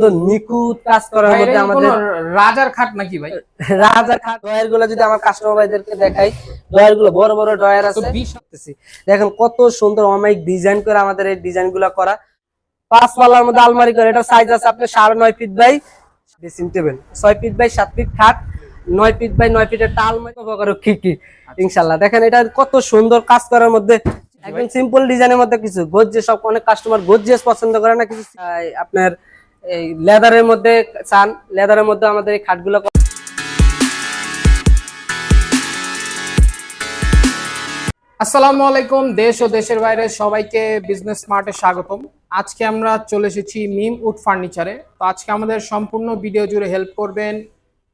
সুন্দর নিখুঁত কাজ করার মধ্যে আমাদের রাজার খাট নাকি ভাই? রাজা খাট ডয়ারগুলো যদি আমার কাস্টমার ভাইদেরকে দেখাই ডয়ারগুলো বড় বড় ডয়ার আছে। দেখেন কত সুন্দর অমাইক ডিজাইন করে আমাদের এই ডিজাইনগুলা করা। পাঁচ পাল্লার মধ্যে আলমারি করে এটা সাইজ আছে আপনার সাড়ে নয় ফিট বাই ড্রেসিং টেবিল। ছয় ফিট বাই সাত ফিট খাট নয় ফিট বাই নয় ফিটের উপকারক খিড়কি ইনশাল্লাহ দেখেন এটা কত সুন্দর কাজ করার মধ্যে একদম সিম্পল ডিজাইনের মধ্যে কিছু গজ্জে সব অনেক কাস্টমার গজ্জেস পছন্দ করে না কিছু। আপনার এই লেদারের মধ্যে চান, লেদারের মধ্যে আমাদের এই খাটগুলো আসসালামু আলাইকুম, দেশ ও দেশের বাইরে সবাইকে বিজনেস স্মার্টে স্বাগতম। আজকে আমরা চলে এসেছি মিম উড ফার্নিচারে। তো আজকে আমাদের সম্পূর্ণ ভিডিও জুড়ে হেল্প করবেন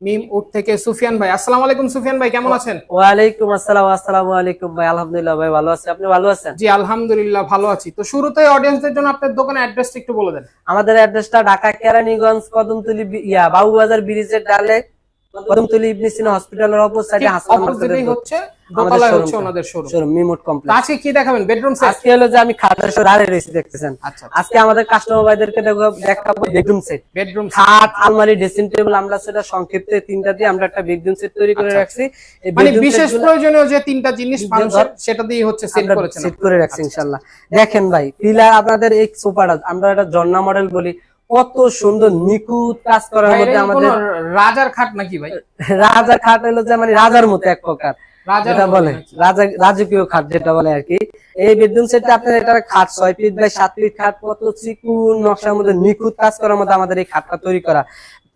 মিম উঠ থেকে সুফিয়ান ভাই। আসসালামু আলাইকুম সুফিয়ান ভাই কেমন আছেন? ওয়ালাইকুম আসসালাম আসসালামু আলাইকুম ভাই। আলহামদুলিল্লাহ ভাই ভালো আছি। আপনি ভালো আছেন? জি আলহামদুলিল্লাহ ভালো আছি। তো শুরুতে অডিয়েন্সদের জন্য আপনার দোকানের অ্যাড্রেসটা একটু বলে দেন। আমাদের অ্যাড্রেসটা ঢাকা কেরানীগঞ্জ কদমতলি ইয়া বাবুবাজার ব্রিজের ডালে কদমতলি ইবনে সিনা হসপিটালের সাইডে হাসপাতাল হচ্ছে দোতলায় হচ্ছে ওনাদের শোরুম শোরুম মিমোট কমপ্লেক্স আজকে কি দেখাবেন? বেডরুম সেট আজকে হলো যে আমি খাটের দেখতেছেন। আচ্ছা। আজকে আমাদের কাস্টমার ভাইদেরকে দেখো- দেখাবো বেডরুম সেট বেডরুম খাট আলমারি ড্রেসিং টেবিল আমরা সেটা সংক্ষিপ্তে তিনটা দিয়ে আমরা একটা বেডরুম সেট তৈরি করে আচ্ছা, রাখছি। মানে বিশেষ প্রয়োজনীয় যে তিনটা জিনিস মানুষের সেটা দিয়ে হচ্ছে সেট করেছেন সেট করে রাখছি ইনশাল্লাহ দেখেন ভাই পিলার আপনাদের এই সোফাটা আমরা একটা জন্না মডেল বলি। কত সুন্দর নিখুঁত কাজ করার মধ্যে আমাদের রাজার খাট নাকি ভাই? রাজার খাট হলো যে মানে রাজার মতো এক প্রকার। যেটা বলে রাজা রাজকীয় খাট যেটা বলে আর কি। এই বেডরুম সেটটা আপনার এটা খাট ছয় ফিট বাই সাত ফিট খাট কত চিকুন নকশার মধ্যে নিখুঁত কাজ করার মধ্যে আমাদের এই খাটটা তৈরি করা।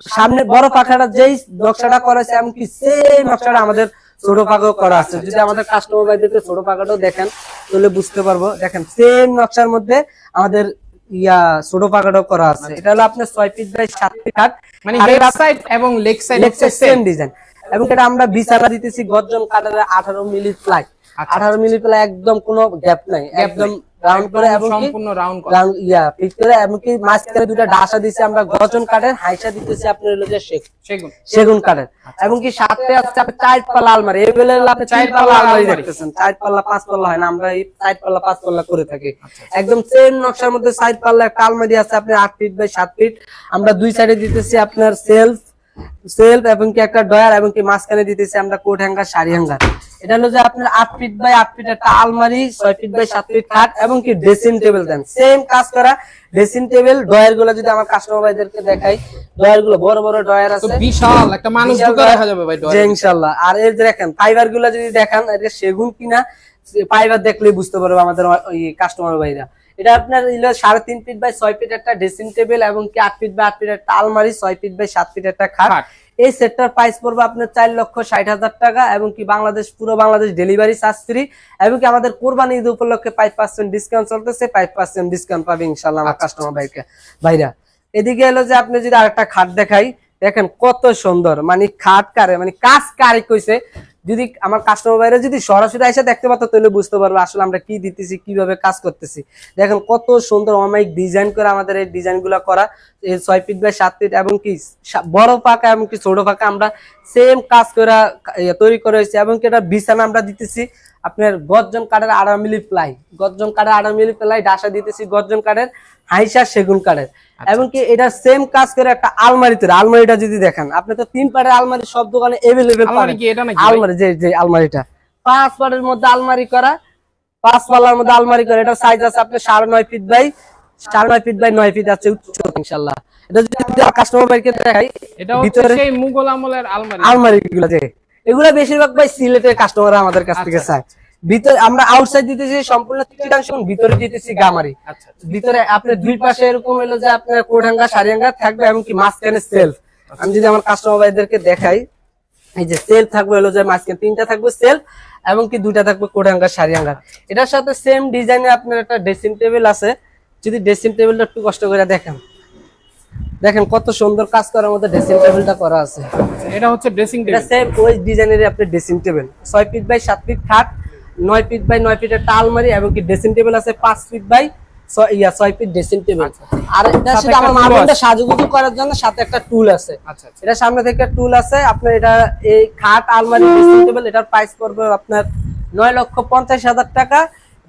সামনে বড় পাখাটা যেই নকশাটা করেছে এমনকি সেই নকশাটা আমাদের ছোট পাখাও করা আছে। যদি আমাদের কাস্টমার ভাইদেরকে ছোট পাখাটাও দেখেন তাহলে বুঝতে পারব। দেখেন সেম নকশার মধ্যে আমাদের ইয়া ছোট পাখাটাও করা আছে। এটা হলো আপনার ছয় ফিট বাই সাত ফিট খাট। মানে এবং লেগ সাইড সেম ডিজাইন এবং এটা আমরা বিছানা দিতেছি গর্জন কাটারে আঠারো মিলি প্লাই আচ্ছা, আঠারো মিলি প্লাই একদম কোনো গ্যাপ নাই। একদম রাউন্ড করে এবং সম্পূর্ণ রাউন্ড করা। ইয়া পিট করে এমনকি মাঝখানে দুটা ডাসা দিছি আমরা গর্জন কাঠের হাইসা দিতেছি আপনার হলো যে সেগুন। সেগুন। কাঠের এবং কি সাথে আছে আপনি চার পাল্লা আলমারি। এভেলেবল আপনি চার চার পাল্লা পাল্লা আলমারি আলমারি। দেখতেছেন। চার পাল্লা পাঁচ পাল্লা হয় না। আমরা এই চার পাল্লা পাঁচ পাল্লা করে থাকি। আচ্ছা, একদম সেম নকশার মধ্যে সাইড পাল্লা একটা আলমারি আছে আপনি আট ফিট বাই সাত ফিট আমরা দুই সাইডে দিতেছি আপনার সেলফ সেলফ এবং কি একটা ডয়ার এবং কি মাঝখানে দিতেছি আমরা কোট হ্যাঙ্গার শাড়ি হ্যাঙ্গার। এটা হলো যে আপনার আট ফিট বাই আট ফিট একটা আলমারি ছয় ফিট বাই সাত ফিট খাট এবং কি ড্রেসিং টেবিল দেন। সেম কাজ করা ড্রেসিং টেবিল ডয়ারগুলো যদি আমার কাস্টমার ভাইদেরকে দেখাই ডয়ারগুলো বড় বড় ডয়ার আছে। বিশাল একটা মানুষ ঢুকে দেখা যাবে ভাই ডয়ারে। ইনশাল্লাহ আর এই যে দেখেন ফাইবারগুলো যদি দেখেন এটা সেগুন কিনা ফাইবার দেখলেই বুঝতে পারবে আমাদের ওই কাস্টমার ভাইরা। এটা আপনার সাড়ে তিন ফিট বাই ছয় ফিট একটা ড্রেসিং টেবিল এবং কি আট ফিট বাই আট ফিট একটা আলমারি ছয় ফিট বাই সাত ফিট একটা খাট। এই সেটটার প্রাইস পড়বে আপনার চার লক্ষ ষাট হাজার টাকা এবং কি বাংলাদেশ পুরো বাংলাদেশ ডেলিভারি চার্জ ফ্রি এবং কি আমাদের কোরবানি ঈদ উপলক্ষে ফাইভ পার্সেন্ট ডিসকাউন্ট চলতেছে ফাইভ পার্সেন্ট ডিসকাউন্ট পাবে ইনশাল্লাহ আমার আচ্ছা, কাস্টমার ভাইকে। ভাইরা এদিকে এলো যে আপনি যদি আরেকটা খাট দেখাই দেখেন কত সুন্দর। মানে খাট কারে মানে কাজ কারে কইছে যদি আমার কাস্টমার বাইরে যদি সরাসরি এসে দেখতে পাতো তাহলে বুঝতে পারবে আসলে আমরা কি দিতেছি কীভাবে কাজ করতেছি। দেখেন কত সুন্দর অমাইক ডিজাইন করে আমাদের এই ডিজাইনগুলা করা। এই ছয় ফিট বাই সাত ফিট এবং কি বড় পাকা এবং কি ছোট পাকা আমরা সেম কাজ করে ইয়ে তৈরি করে হয়েছে এবং কি এটা বিছানা আমরা দিতেছি আপনার গর্জন কাঠের আড়া মিলি প্লাই। গর্জন কাঠের আড়া মিলি প্লাই ডাসা দিতেছি গর্জন কাঠের হাইসা সেগুন কাঠের। এবং কি এটা সেম কাজ করে একটা আলমারি তৈরি আলমারিটা যদি দেখেন আপনি তো তিন পাড়ের আলমারি সব দোকানে এভেলেবেল আলমারি যে যে আলমারিটা। পাঁচ পাড়ের মধ্যে আলমারি করা পাঁচ পাল্লার মধ্যে আলমারি করা। এটা সাইজ আছে আপনার সাড়ে নয় ফিট বাই সাড়ে নয় ফিট বাই নয় ফিট আছে উচ্চতা ইনশাল্লাহ এটা যদি কাস্টমার দেখাই এটা ভিতরে সেই মুঘল আমলের আলমারি। আলমারি যে এগুলো বেশিরভাগ ভাই সিলেটের কাস্টমার আমাদের কাছ থেকে আচ্ছা, চায়। ভিতরে আমরা আউটসাইড দিতেছি সম্পূর্ণ ভিতরে দিতেছি গামারি। আচ্ছা আচ্ছা। ভিতরে আপনার দুই পাশে এরকম হলো যে আপনার কোঠাঙ্গা সারিয়াঙ্গা থাকবে এমনকি মাঝখানে সেলফ আমি যদি আমার কাস্টমার ভাইদেরকে দেখাই এই যে সেলফ থাকবে হলো যে মাঝখানে তিনটা থাকবে সেলফ এবং কি দুইটা থাকবে কোঠাঙ্গা সারিয়াঙ্গা। এটার সাথে সেম ডিজাইনে আপনার একটা ড্রেসিং টেবিল আছে। যদি ড্রেসিং টেবিলটা একটু কষ্ট করে দেখেন। দেখেন কত সুন্দর কাজ করার মধ্যে ড্রেসিং টেবিলটা করা আছে। এটা হচ্ছে ড্রেসিং এটা টেবিল সেম ওই ডিজাইনের আপনার ড্রেসিং টেবিল ছয় ফিট বাই সাত ফিট খাট নয় ফিট বাই নয় ফিট একটা আলমারি এবং কি ড্রেসিং টেবিল আছে পাঁচ ফিট বাই ইয়া ছয় ফিট ড্রেসিং টেবিল আর এটা সাথে আমার একটা tool মার্বেলটা আছে। সাজুগুজু করার জন্য সাথে একটা টুল আছে। আচ্ছা আচ্ছা। এটা সামনে থেকে টুল আছে। আপনার এটা এই খাট আলমারি ড্রেসিং টেবিল এটার প্রাইস পড়বে আপনার নয় লক্ষ পঞ্চাশ হাজার টাকা।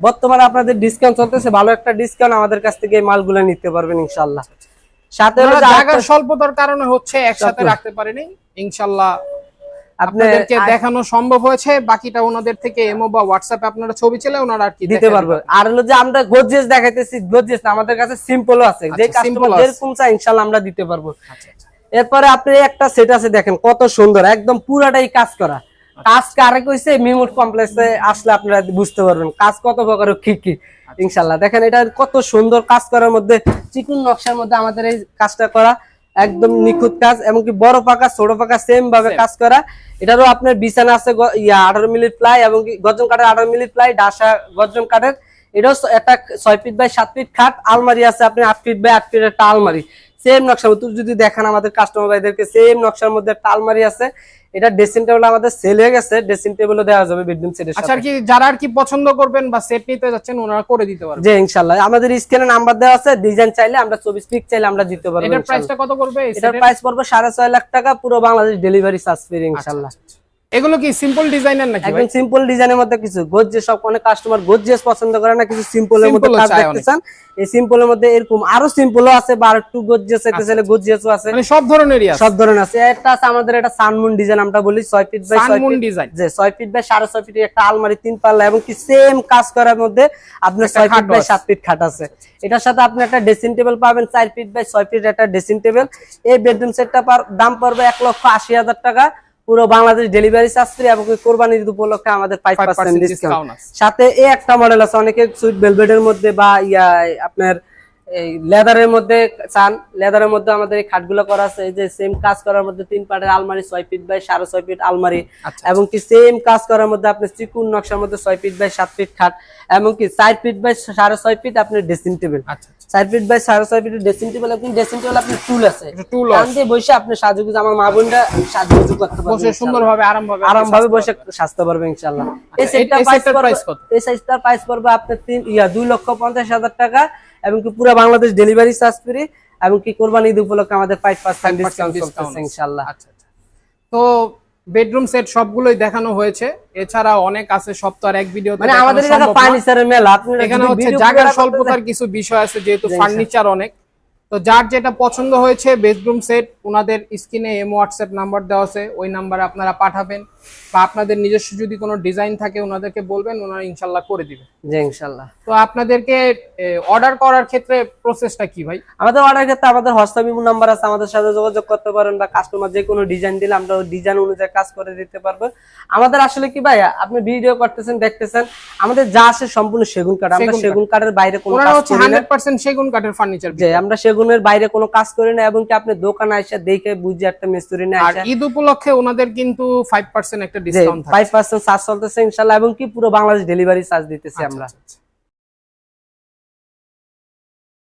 বর্তমানে আপনাদের ডিসকাউন্ট চলতেছে। ভালো একটা ডিসকাউন্ট আমাদের কাছ থেকে এই মালগুলো নিতে পারবেন ইনশাল্লাহ সাথে জায়গার স্বল্পতার কারণে হচ্ছে একসাথে রাখতে পারেনি। ইনশাল্লাহ আপনাদেরকে দেখানো সম্ভব হয়েছে। বাকিটা ওনাদের থেকে এমও বা হোয়াটসঅ্যাপে আপনারা ছবি ছেলে ওনারা আর কি দিতে পারবে। আর হলো যে আমরা গর্জিয়াস দেখাইতেছি গর্জিয়াস না আমাদের কাছে সিম্পলও আছে। যে আচ্ছা, simple কাস্টমার। যেরকম চাই ইনশাআল্লাহ আমরা দিতে পারব। আচ্ছা, আচ্ছা। এরপরে আপনি একটা সেট আছে দেখেন কত সুন্দর একদম পুরাটাই কাজ করা। কাজ কারে কইছে মিমুট কমপ্লেক্সে আসলে আপনারা বুঝতে পারবেন কাজ কত প্রকার কি কি ইনশাল্লাহ দেখেন এটা কত সুন্দর কাজ করার মধ্যে চিকুন নকশার মধ্যে আমাদের এই কাজটা করা। একদম নিখুঁত কাজ এমনকি বড় পাকা ছোট পাকা সেম ভাবে কাজ করা। এটারও আপনার বিছানা আছে ইয়া আঠারো মিলির প্লাই এবং কি গর্জন কাঠের আঠারো মিলির প্লাই ডাসা গর্জন কাঠের। এটাও একটা ছয় ফিট বাই সাত ফিট খাট আলমারি আছে আপনি আট ফিট বাই আট ফিট একটা আলমারি। সেম নকশার মধ্যে যদি দেখান আমাদের কাস্টমার ভাইদেরকে সেম নকশার মধ্যে একটা আলমারি আছে। এটা ড্রেসিং টেবিল আমাদের সেল হয়ে গেছে ড্রেসিং টেবিলও দেওয়া যাবে বেডরুম সেটের আচ্ছা সাথে। আর কি যারা আর কি পছন্দ করবেন বা সেট নিতে যাচ্ছেন ওনারা করে দিতে পারবেন? জি ইনশাল্লাহ আমাদের স্ক্রিনে নাম্বার দেওয়া আছে ডিজাইন চাইলে আমরা চব্বিশ পিক চাইলে আমরা দিতে পারব এটার। প্রাইসটা কত করবে এটার প্রাইস পড়বে সাড়ে ছয় লাখ টাকা পুরো বাংলাদেশ ডেলিভারি চার্জ ফ্রি আচ্ছা, ইনশাল্লাহ আচ্ছা, আচ্ছা। এগুলো কি সিম্পল ডিজাইনের নাকি একদম সিম্পল ডিজাইনের মধ্যে কিছু গর্জিয়াস সব অনেক কাস্টমার গর্জিয়াস পছন্দ করে না কিছু সিম্পলের মধ্যে কাজ দেখতে চান। এই সিম্পলের মধ্যে এরকম আরও সিম্পলও আছে বা একটু গর্জিয়াস চাইতে চাইলে গর্জিয়াসও আছে। মানে সব ধরনেরই আছে। সব ধরনের আছে। একটা আছে আমাদের এটা সানমুন ডিজাইন আমরা বলি ছয় ফিট বাই ছয় সানমুন ফিট ডিজাইন যে ছয় ফিট বাই সাড়ে ছয় ফিটের একটা আলমারি তিন পাল্লা এবং কি সেম কাজ করার মধ্যে আপনার একটা ছয় ফিট বাই আছে। সাত ফিট খাট আছে। এটার সাথে আপনি একটা ড্রেসিং টেবিল পাবেন চার ফিট বাই ছয় ফিট একটা ড্রেসিং টেবিল এই বেডরুম সেটটা দাম পড়বে এক লক্ষ আশি হাজার টাকা। পুরো বাংলাদেশ ডেলিভারি চার্জ ফ্রি এবং কোরবানি কোরবানির ঈদ উপলক্ষে আমাদের ফাইভ 5% ডিসকাউন্ট আছে। সাথে এই একটা মডেল আছে অনেকে সুইট ভেলভেটের মধ্যে বা ইয়া আপনার এই লেদারের মধ্যে চান লেদারের মধ্যে আমাদের এই খাটগুলো করা আছে এই যে সেম কাজ করার মধ্যে তিন পাটের আলমারি ছয় ফিট বাই সাড়ে ছয় ফিট আলমারি আচ্ছা, এবং কি সেম কাজ করার মধ্যে আপনি চিকুন নকশার মধ্যে ছয় ফিট বাই সাত ফিট খাট এবং কি চার ফিট বাই সাড়ে ছয় ফিট আপনার ড্রেসিং টেবিল আচ্ছা আচ্ছা। চার ফিট বাই সাড়ে ছয় ফিট ড্রেসিং টেবিল আপনি ড্রেসিং টেবিল আপনি টুল আছে আছে। দিয়ে বসে আপনি সাজুগুজ আমার মা বোনরা সাজুগুজু করতে পারবে বসে সুন্দরভাবে আরামভাবে আরাম ভাবে বসে সাজতে পারবে ইনশাল্লাহ এই আচ্ছা, সেটটা প্রাইস সেটটার কত? এই সাইজটার প্রাইস পড়বে আপনার তিন ইয়া দুই লক্ষ পঞ্চাশ হাজার টাকা এবং কি পুরো বাংলাদেশ ডেলিভারি চার্জ ফ্রি এবং কি কোরবানি ঈদ উপলক্ষে আমাদের ফাইভ পার্সেন্ট 5% ডিসকাউন্ট ইনশাল্লাহ আচ্ছা। তো বেডরুম সেট সবগুলোই দেখানো হয়েছে। এছাড়া অনেক আছে সব তো আর এক ভিডিও মানে আমাদের এলাকা ফার্নিচারের মেলা আপনি এখানে হচ্ছে জায়গার স্বল্পতার কিছু বিষয় আছে যেহেতু ফার্নিচার অনেক। তো যার যেটা পছন্দ হয়েছে বেডরুম সেট ওনাদের স্ক্রিনে এম হোয়াটসঅ্যাপ নাম্বার দেওয়া আছে ওই নাম্বারে আপনারা পাঠাবেন। বা আপনাদের নিজস্ব যদি কোনো ডিজাইন থাকে ওনাদেরকে বলবেন ওনারা ইনশাল্লাহ করে দিবেন জি ইনশাল্লাহ। তো আপনাদেরকে অর্ডার করার ক্ষেত্রে প্রসেসটা কি ভাই? আমাদের অর্ডার ক্ষেত্রে আমাদের হোয়াটসঅ্যাপ নাম্বার আছে আমাদের সাথে যোগাযোগ করতে পারেন বা কাস্টমার যে কোনো ডিজাইন দিলে আমরা ডিজাইন অনুযায়ী কাজ করে দিতে পারব। আমাদের আসলে কি ভাই আপনি ভিডিও করতেছেন দেখতেছেন আমাদের যা আসে সম্পূর্ণ সেগুন কাঠ। আমরা সেগুন কাঠের বাইরে কোনো কাজ করি না। হান্ড্রেড পার্সেন্ট সেগুন কাঠের ফার্নিচার যে আমরা সেগুনের বাইরে কোনো কাজ করি না এবং কি আপনি দোকানে এসে দেখে বুঝে একটা মিস্ত্রি না আর ঈদ উপলক্ষে ওনাদের কিন্তু ফাইভ পার্সেন্ট একটা ডিসকাউন্ট থাকে চার্জ চলতেছে ইনশাল্লাহ এবং কি পুরো বাংলাদেশ ডেলিভারি চার্জ দিতেছি আমরা আচ্ছা, আচ্ছা।